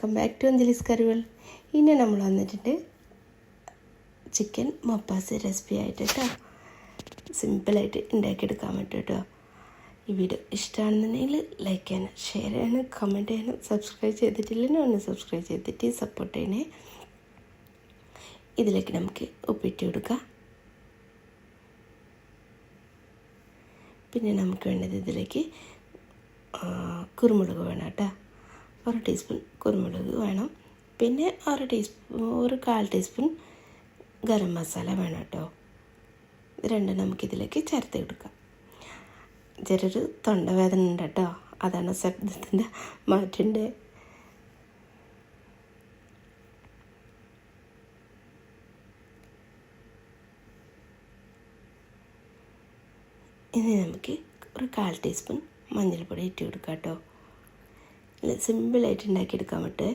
Welcome back to Anjali's curry world ഇനി നമ്മൾ വന്നിട്ടുണ്ട് ചിക്കൻ മപ്പാസ് റെസിപ്പി ആയിട്ട് കേട്ടോ സിമ്പിളായിട്ട് ഉണ്ടാക്കിയെടുക്കാൻ പറ്റും കേട്ടോ ഈ വീഡിയോ ഇഷ്ടമാണെന്നുണ്ടെങ്കിൽ ലൈക്ക് ചെയ്യാനും ഷെയർ ചെയ്യാനും കമന്റ് ചെയ്യാനും സബ്സ്ക്രൈബ് ചെയ്തിട്ടില്ലെങ്കിൽ ഒന്ന് സബ്സ്ക്രൈബ് ചെയ്തിട്ട് സപ്പോർട്ട് ചെയ്യണേ. ഇതിലേക്ക് നമുക്ക് ഉപ്പിട്ട് കൊടുക്കാം. പിന്നെ നമുക്ക് വേണ്ടത് ഇതിലേക്ക് കുരുമുളക് വേണം കേട്ടോ ഒരു ടീസ്പൂൺ കുരുമുളക് വേണം. പിന്നെ ഒരു ടീസ്പൂൺ ഒരു കാൽ ടീസ്പൂൺ ഗരം മസാല വേണം കേട്ടോ. രണ്ട് നമുക്കിതിലേക്ക് ചേർത്ത് കൊടുക്കാം. ചെറിയൊരു തൊണ്ടവേദന ഉണ്ട് കേട്ടോ. അതാണ് ശബ്ദത്തിന്റെ മാറ്റിന്റെ ഇനി നമുക്ക് ഒരു കാൽ ടീസ്പൂൺ മഞ്ഞൾപ്പൊടി ഇട്ട് കൊടുക്കാം കേട്ടോ. സിമ്പിളായിട്ട് ഉണ്ടാക്കിയെടുക്കാൻ പറ്റേ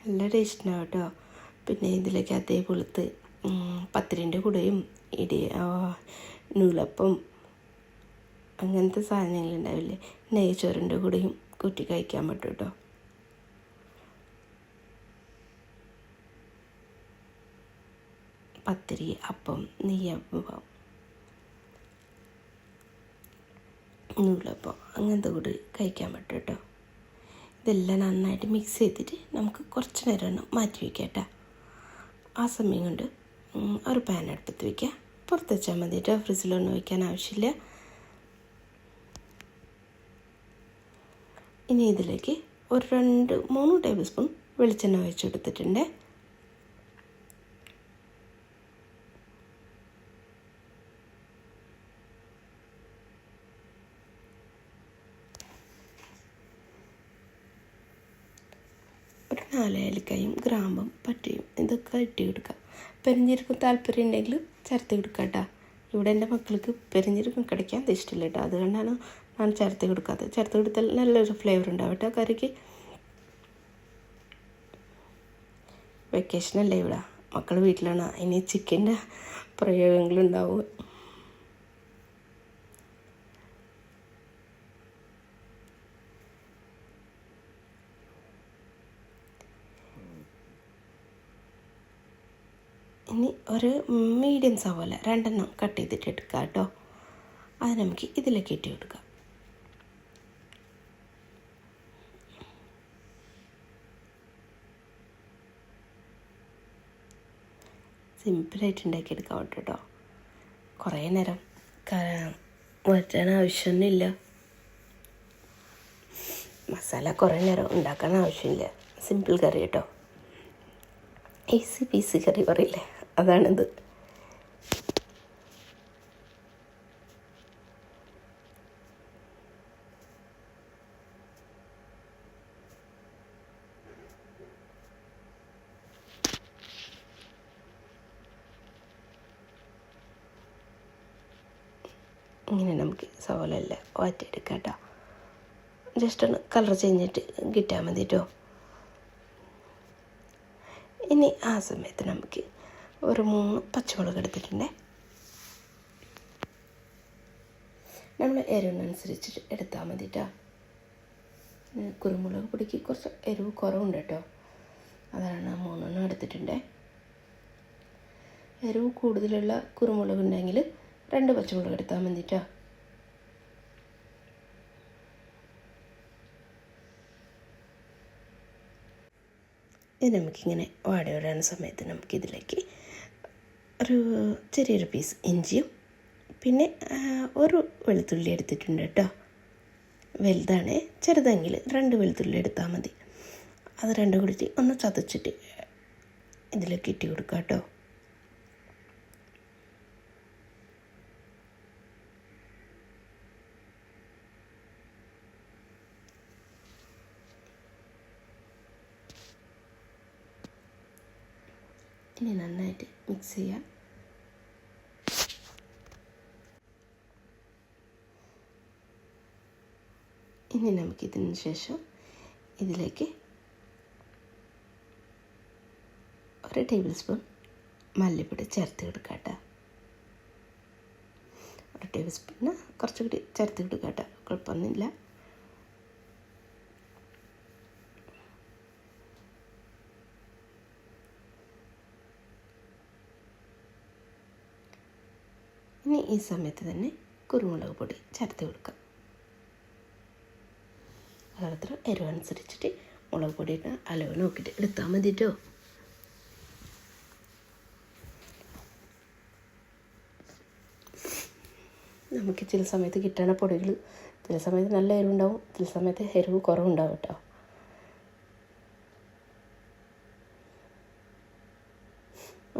നല്ല ടേസ്റ്റുണ്ടാവും കേട്ടോ പിന്നെ ഇതിലേക്ക് അതേ പുളുത്ത് പത്തിരിന്റെ കൂടെയും ഇടി നൂലപ്പം അങ്ങനത്തെ സാധനങ്ങൾ ഉണ്ടാവില്ലേ? നെയ്ച്ചോറിന്റെ കൂടെയും കുറ്റി കഴിക്കാൻ പറ്റും കേട്ടോ പത്തിരി അപ്പം നെയ്യപ്പം നൂലപ്പം അങ്ങനത്തെ കൂടി കഴിക്കാൻ പറ്റും കേട്ടോ. ഇതെല്ലാം നന്നായിട്ട് മിക്സ് ചെയ്തിട്ട് നമുക്ക് കുറച്ച് നേരം മാറ്റി വയ്ക്കാം കേട്ടോ. ആ സമയം കൊണ്ട് ഒരു പാൻ അടുപ്പത്ത് വയ്ക്കുക പുറത്ത് വെച്ചാൽ മതി കേട്ടോ ഫ്രിഡ്ജിലൊന്നും വയ്ക്കാൻ ആവശ്യമില്ല. ഇനി ഇതിലേക്ക് ഒരു രണ്ട് മൂന്ന് ടേബിൾ സ്പൂൺ വെളിച്ചെണ്ണ ഒഴിച്ച് കൊടുത്തിട്ടുണ്ട് ഒരു നാല് ഏലക്കായും ഗ്രാമ്പും പട്ടിയും ഇതൊക്കെ ഇട്ടി കൊടുക്കുക പെരിഞ്ചീരകം താല്പര്യം ഉണ്ടെങ്കിൽ ചേർത്ത് കൊടുക്കുക കേട്ടോ. ഇവിടെ എന്റെ മക്കൾക്ക് പെരിഞ്ചീരകം കിടക്കാൻ ഇഷ്ടമില്ല കേട്ടോ. അതുകൊണ്ടാണ് ഞാൻ ചേർത്ത് കൊടുക്കാത്തത്. ചേർത്ത് കൊടുത്താൽ നല്ലൊരു ഫ്ലേവർ ഉണ്ടാവും കേട്ടോ കറിക്ക്. വെക്കേഷനല്ലേ ഇവിടെ? മക്കൾ വീട്ടിലാണ്. ഇനി ചിക്കന്റെ പ്രയോഗങ്ങളുണ്ടാവും. ഇനി ഒരു മീഡിയം സവോല രണ്ടെണ്ണം കട്ട് ചെയ്തിട്ട് എടുക്കുക കേട്ടോ അത് നമുക്ക് ഇതിലേക്ക് ഇട്ട് കൊടുക്കാം. സിമ്പിളായിട്ട് ഉണ്ടാക്കി എടുക്കാം കേട്ടോ കുറേ നേരം വറ്റാൻ ആവശ്യമൊന്നുമില്ല മസാല കുറേ നേരം ഉണ്ടാക്കാൻ ആവശ്യമില്ല സിമ്പിൾ കറി കേട്ടോ ഈസി പീസി കറി പറയില്ലേ? അതാണിത്. ഇങ്ങനെ നമുക്ക് സവോലല്ല വാറ്റിയെടുക്കാം കേട്ടോ ജസ്റ്റ് ഒന്ന് കളർ ചെയ്ഞ്ഞിട്ട് കിട്ടിയാൽ മതി കേട്ടോ ഇനി ആ സമയത്ത് നമുക്ക് ഒരു മൂന്ന് പച്ചമുളക് എടുത്തിട്ടുണ്ട്. നമ്മൾ എരിവിനനുസരിച്ചിട്ട് എടുത്താൽ മതി കേട്ടോ കുരുമുളക് പൊടിക്ക് കുറച്ച് എരിവ് കുറവുണ്ട് കേട്ടോ അതാണ് മൂന്നെണ്ണം എടുത്തിട്ടുണ്ട്. എരിവ് കൂടുതലുള്ള കുരുമുളക് ഉണ്ടെങ്കിൽ രണ്ട് പച്ചമുളക് എടുത്താൽ മതി കേട്ടോ ഇത് നമുക്കിങ്ങനെ വാടി സമയത്ത് നമുക്കിതിലേക്ക് ഒരു ചെറിയൊരു പീസ് ഇഞ്ചിയും. പിന്നെ ഒരു വെളുത്തുള്ളി എടുത്തിട്ടുണ്ട് കേട്ടോ വലുതാണ്. ചെറുതെങ്കിൽ രണ്ട് വെളുത്തുള്ളി എടുത്താൽ മതി. അത് രണ്ടും കൂടിയിട്ട് ഒന്ന് ചതച്ചിട്ട് ഇതിലേക്ക് ഇട്ടി കൊടുക്കുക കേട്ടോ ഇനി നന്നായിട്ട് മിക്സ് ചെയ്യുക ഇനി നമുക്കിതിന് ശേഷം ഇതിലേക്ക് ഒരു ടേബിൾ സ്പൂൺ മല്ലിപ്പൊടി ചേർത്ത് കൊടുക്കുക കേട്ടോ. ഒരു ടേബിൾ സ്പൂണ് കുറച്ചുകൂടി ചേർത്ത് കൊടുക്കുക കേട്ടോ. കുഴപ്പമൊന്നുമില്ല. ഇനി ഈ സമയത്ത് തന്നെ കുരുമുളക് പൊടി ചേർത്ത് കൊടുക്കാം. ഓരോരുത്തർ എരിവനുസരിച്ചിട്ട് മുളക് പൊടിയിട്ട് അലവ് നോക്കിയിട്ട് എടുത്താൽ മതി കേട്ടോ നമുക്ക് ചില സമയത്ത് കിട്ടണ പൊടികൾ ചില സമയത്ത് നല്ല എരിവുണ്ടാവും ചില സമയത്ത് എരിവ് കുറവുണ്ടാവും കേട്ടോ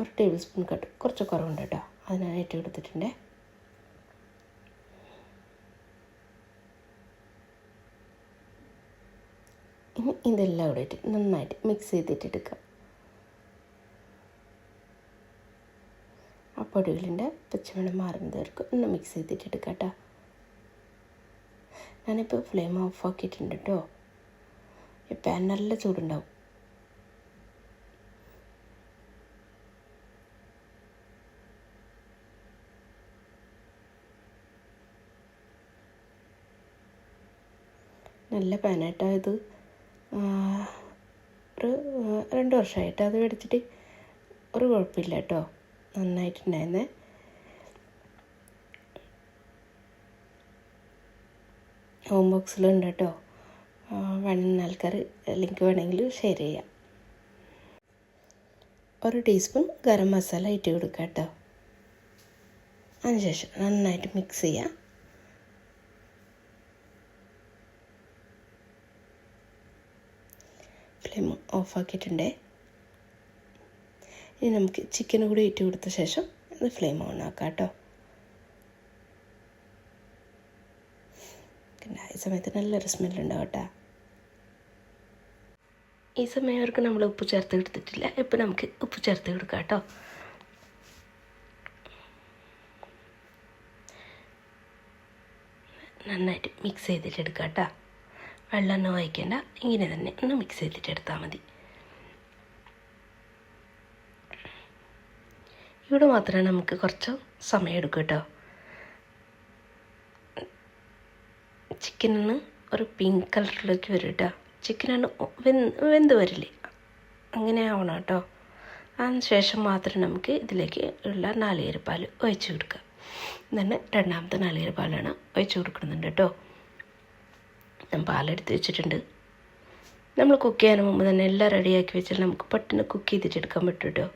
ഒരു ടേബിൾ സ്പൂൺ കട്ട്. കുറച്ച് കുറവുണ്ട് കേട്ടോ. ഞാൻ ഏറ്റെടുത്തിട്ടുണ്ട്. ഇനി ഇതെല്ലാം കൂടെ ഇട്ട് നന്നായിട്ട് മിക്സ് ചെയ്തിട്ട് എടുക്കാം ആ പൊടികളിന്റെ പച്ചമണം മാറുന്നതായിരിക്കും ഒന്ന് മിക്സ് ചെയ്തിട്ട് എടുക്കാം കേട്ടോ. ഞാനിപ്പോൾ ഫ്ലെയിം ഓഫ് ആക്കിയിട്ടുണ്ട് കേട്ടോ. ഈ പാൻ നല്ല ചൂടുണ്ടാവും. നല്ല പാനായിട്ടാണ് ഇത്. ഒരു രണ്ട് വർഷമായിട്ട് അത് മേടിച്ചിട്ട് ഒരു കുഴപ്പമില്ല കേട്ടോ നന്നായിട്ടുണ്ടായിരുന്നേ. ഹോം ബോക്സിലുണ്ട് കേട്ടോ വേണമെന്ന ആൾക്കാർ ലിങ്ക് വേണമെങ്കിൽ ഷെയർ ചെയ്യാം. ഒരു ടീസ്പൂൺ ഗരം മസാല ഇട്ട് കൊടുക്കുക കേട്ടോ അതിനുശേഷം നന്നായിട്ട് മിക്സ് ചെയ്യാം ഫ്ലെയിം ഓഫാക്കിയിട്ടുണ്ട്. ഇനി നമുക്ക് ചിക്കൻ കൂടി ഇട്ട് കൊടുത്ത ശേഷം ഇത് ഫ്ലെയിം ഓൺ ആക്കാം കേട്ടോ ഈ സമയത്ത് നല്ലൊരു സ്മെല്ലുണ്ടാവും കേട്ടോ ഈ സമയം അവർക്ക് നമ്മൾ ഉപ്പ് ചേർത്ത് കൊടുത്തിട്ടില്ല ഇപ്പം നമുക്ക് ഉപ്പ് ചേർത്ത് കൊടുക്കാം കേട്ടോ നന്നായിട്ട് മിക്സ് ചെയ്തിട്ടെടുക്കാം കേട്ടോ വെള്ളമൊന്നും വായിക്കേണ്ട ഇങ്ങനെ തന്നെ ഒന്ന് മിക്സ് ചെയ്തിട്ട് എടുത്താൽ മതി. ഇവിടെ മാത്രമേ നമുക്ക് കുറച്ച് സമയം എടുക്കും കേട്ടോ ചിക്കനൊന്ന് ഒരു പിങ്ക് കളറിലേക്ക് വരും കേട്ടോ ചിക്കനാണ് വെന്ത് വരില്ലേ? അങ്ങനെ ആവണം കേട്ടോ അതിന് ശേഷം മാത്രം നമുക്ക് ഇതിലേക്ക് ഉള്ള നാളികേരപ്പാൽ ഒഴിച്ചു കൊടുക്കുക എന്നിട്ട് രണ്ടാമത്തെ നാളികേരപ്പാലാണ് ഒഴിച്ചു കൊടുക്കുന്നുണ്ട് കേട്ടോ ഞാൻ പാലെടുത്ത് വെച്ചിട്ടുണ്ട്. നമ്മൾ കുക്ക് ചെയ്യാൻ മുമ്പ് തന്നെ എല്ലാം റെഡിയാക്കി വെച്ചാൽ നമുക്ക് പെട്ടെന്ന് കുക്ക് ചെയ്തിട്ട് എടുക്കാൻ പറ്റും കേട്ടോ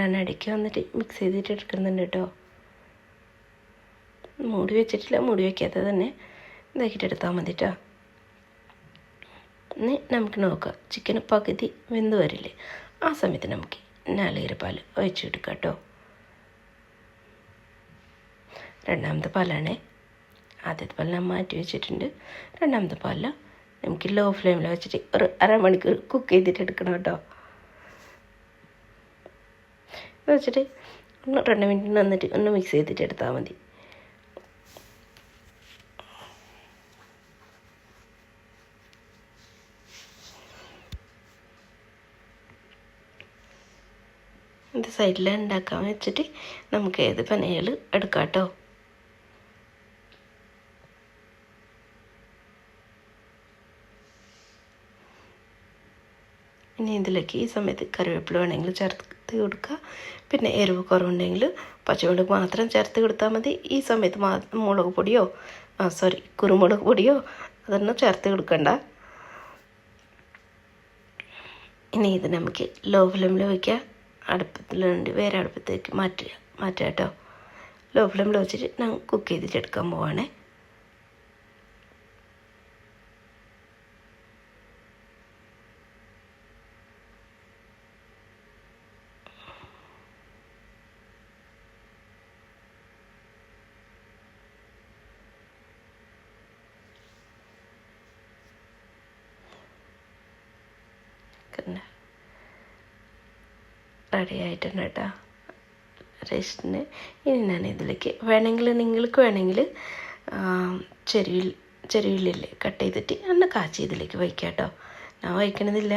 ഞാൻ ഇടയ്ക്ക് വന്നിട്ട് മിക്സ് ചെയ്തിട്ട് എടുക്കുന്നുണ്ട് കേട്ടോ മൂടി വെച്ചിട്ടില്ല മൂടി വയ്ക്കാതെ തന്നെ ഇതാക്കിയിട്ട് എടുത്താൽ മതി കേട്ടോ ഇനി നമുക്ക് നോക്കാം. ചിക്കൻ പകുതി വെന്ത് വരില്ലേ? ആ സമയത്ത് നമുക്ക് നാളികേര പാൽ ഒഴിച്ചെടുക്കാം കേട്ടോ. രണ്ടാമത്തെ പാലാണേ ആദ്യത്തെ പാൽ ഞാൻ മാറ്റി വെച്ചിട്ടുണ്ട്. രണ്ടാമത്തെ പാലിൽ നമുക്ക് ലോ ഫ്ലെയിമിൽ വെച്ചിട്ട് ഒരു അരമണിക്കൂർ കുക്ക് ചെയ്തിട്ട് എടുക്കണം കേട്ടോ. വെച്ചിട്ട് ഒന്ന് രണ്ട് മിനിറ്റ് നന്നിട്ട് ഒന്ന് മിക്സ് ചെയ്തിട്ട് എടുത്താൽ മതി. ഇത് സൈഡിൽ ഉണ്ടാക്കാൻ വെച്ചിട്ട് നമുക്ക് ഏത് പനകൾ എടുക്കാം കേട്ടോ. ഇനി ഇതിലേക്ക് ഈ സമയത്ത് കറിവേപ്പില വേണമെങ്കിൽ ചേർത്ത് കൊടുക്കുക. പിന്നെ എരിവ് കുറവുണ്ടെങ്കിൽ പച്ചമുളക് മാത്രം ചേർത്ത് കൊടുത്താൽ മതി. ഈ സമയത്ത് മുളക് പൊടിയോ ആ സോറി കുരുമുളക് പൊടിയോ അതൊന്നും ചേർത്ത് കൊടുക്കണ്ട. ഇനി ഇത് നമുക്ക് ലോ ഫ്ലെയിമിൽ വയ്ക്കുക അടുപ്പത്തിലുണ്ട് വേറെ അടുപ്പത്തേക്ക് മാറ്റുക മാറ്റുക കേട്ടോ. ലോ ഫ്ലെയിമിൽ വെച്ചിട്ട് ഞാൻ കുക്ക് ചെയ്തിട്ട് എടുക്കാൻ പോവാണേ. റെഡി ആയിട്ടുണ്ട് കേട്ടോ റേഷന് ഇനി ഞാൻ ഇതിലേക്ക് വേണമെങ്കിൽ നിങ്ങൾക്ക് വേണമെങ്കിൽ ചെറിയ ചെറിയുള്ളില്ലേ കട്ട് ചെയ്തിട്ട് എണ്ണ കാച്ചി ഇതിലേക്ക് വയ്ക്കാം കേട്ടോ ഞാൻ വയ്ക്കണതില്ല.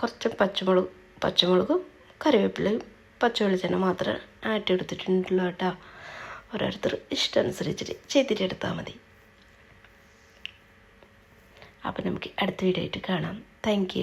കുറച്ച് പച്ചമുളക് പച്ചമുളകും കറിവേപ്പിലയും പച്ചവെളിച്ചെണ്ണ മാത്രം ആട്ടിയെടുത്തിട്ടുണ്ടല്ലോ കേട്ടോ. ഓരോരുത്തർ ഇഷ്ടമനുസരിച്ചിട്ട് ചെയ്തിട്ട് എടുത്താൽ മതി. അപ്പോൾ നമുക്ക് അടുത്ത വീഡിയോ ആയിട്ട് കാണാം. താങ്ക്